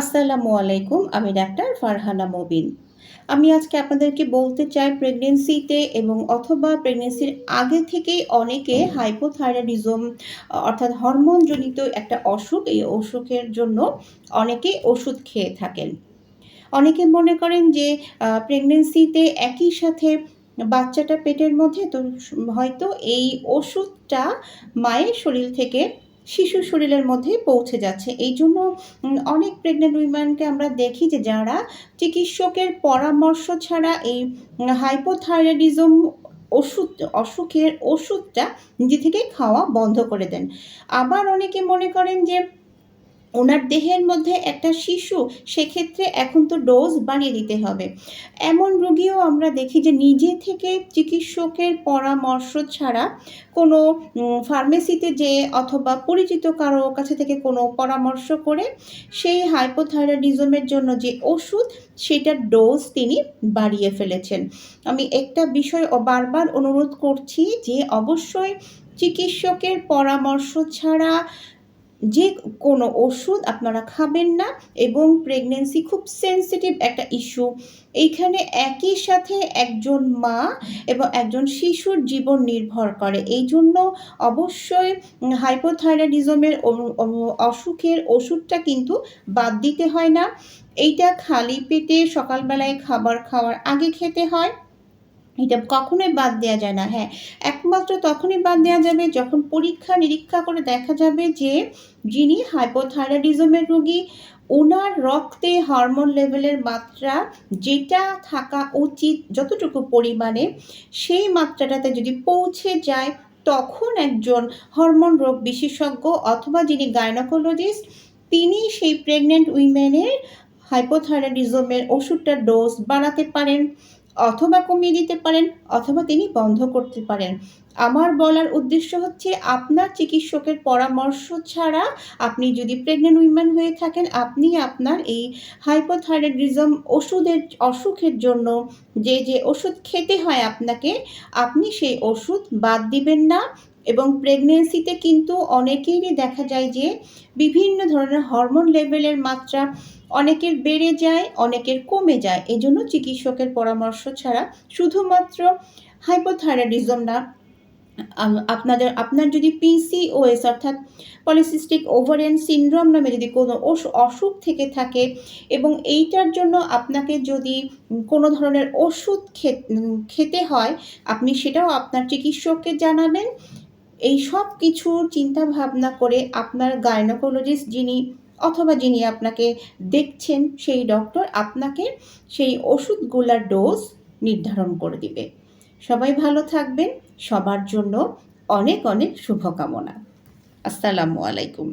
আসসালামু আলাইকুম, আমি ডাক্তার ফারহানা মবিন। আমি আজকে আপনাদেরকে বলতে চাই প্রেগনেন্সিতে এবং অথবা প্রেগনেন্সির আগে থেকেই অনেকে হাইপোথাইরয়েডিজম অর্থাৎ হরমোনজনিত একটা অসুখ, এই অসুখের জন্য অনেকেই ওষুধ খেয়ে থাকেন। অনেকে মনে করেন যে প্রেগনেন্সিতে একই সাথে বাচ্চাটা পেটের মধ্যে, তো হয়তো এই ওষুধটা মায়ের শরীর থেকে শিশু শরীরের মধ্যে পৌঁছে যাচ্ছে। এই জন্য অনেক প্রেগনেন্ট উইমেনকে আমরা দেখি যে যারা চিকিৎসকের পরামর্শ ছাড়া এই হাইপোথাইরয়েডিজম ওষুধ, অসুখের ওষুধটা নিজে থেকে খাওয়া বন্ধ করে দেন। আবার অনেকে মনে করেন যে ওনার দেহের মধ্যে একটা শিশু, সেক্ষেত্রে এখন তো ডোজ বাড়িয়ে দিতে হবে। এমন রোগীও আমরা দেখি যে নিজে থেকে চিকিৎসকের পরামর্শ ছাড়া কোনো ফার্মেসিতে যে অথবা পরিচিত কারও কাছে থেকে কোনো পরামর্শ করে সেই হাইপোথাইরয়েডিজমের জন্য যে ওষুধ সেটার ডোজ তিনি বাড়িয়ে ফেলেছেন। আমি একটা বিষয় বারবার অনুরোধ করছি যে অবশ্যই চিকিৎসকের পরামর্শ ছাড়া যে কোনো ওষুধ আপনারা খাবেন না এবং প্রেগনেন্সি খুব সেন্সিটিভ একটা ইস্যু এইখানে একই সাথে একজন মা এবং একজন শিশুর জীবন নির্ভর করে। এই জন্য অবশ্যই হাইপোথাইরয়েডিজমের অসুখের ওষুধটা কিন্তু বাদ দিতে হয় না। এইটা খালি পেটে সকালবেলায় খাবার খাওয়ার আগে খেতে হয়। এটা কখনোই বাদ দেওয়া যায় না। হ্যাঁ একমাত্র তখনই বাদ দেওয়া যাবে যখন পরীক্ষা নিরীক্ষা করে দেখা যাবে যে যিনি হাইপোথাইরয়েডিজমের রোগী, ওনার রক্তে হরমোন লেভেলের মাত্রা যেটা থাকা উচিত যতটুকু পরিমাণে, সেই মাত্রাটাতে যদি পৌঁছে যায়, তখন একজন হরমোন রোগ বিশেষজ্ঞ অথবা যিনি গাইনোকোলজিস্ট তিনি সেই প্রেগনেন্ট উইমেনের হাইপোথাইরয়েডিজমের ওষুধটার ডোজ বাড়াতে পারেন। অথবা কমিয়ে দিতে পারেন অথবা তিনি বন্ধ করতে পারেন। আমার বলার উদ্দেশ্য হচ্ছে আপনার চিকিৎসকের পরামর্শ ছাড়া আপনি যদি প্রেগনেন্ট উইমেন হয়ে থাকেন, আপনি আপনার এই হাইপোথাইরয়েডিজম ওষুধের, অসুখের জন্য যে যে ওষুধ খেতে হয় আপনাকে, আপনি সেই ওষুধ বাদ দিবেন না। এবং প্রেগনেন্সিতে কিন্তু অনেকেরই দেখা যায় যে বিভিন্ন ধরনের হরমোন লেভেলের মাত্রা অনেকের বেড়ে যায়, অনেকের কমে যায়। এই জন্য চিকিৎসকের পরামর্শ ছাড়া শুধুমাত্র হাইপোথাইরয়েডিজম না আপনাদের, আপনার যদি পিসিওএস অর্থাৎ পলিসিস্টিক ওভারিয়ান সিনড্রোম নামে যদি কোনো অসুখ থেকে থাকে এবং এইটার জন্য আপনাকে যদি কোনো ধরনের ওষুধ খেতে হয়, আপনি সেটাও আপনার চিকিৎসককে জানাবেন। এই সব কিছুর চিন্তা ভাবনা করে আপনার গাইনোকোলজিস্ট যিনি অথবা যিনি আপনাকে দেখছেন, সেই ডক্টর আপনাকে সেই ওষুধগুলার ডোজ নির্ধারণ করে দিবে। সবাই ভালো থাকবেন, সবার জন্য অনেক অনেক শুভকামনা। আসসালামু আলাইকুম।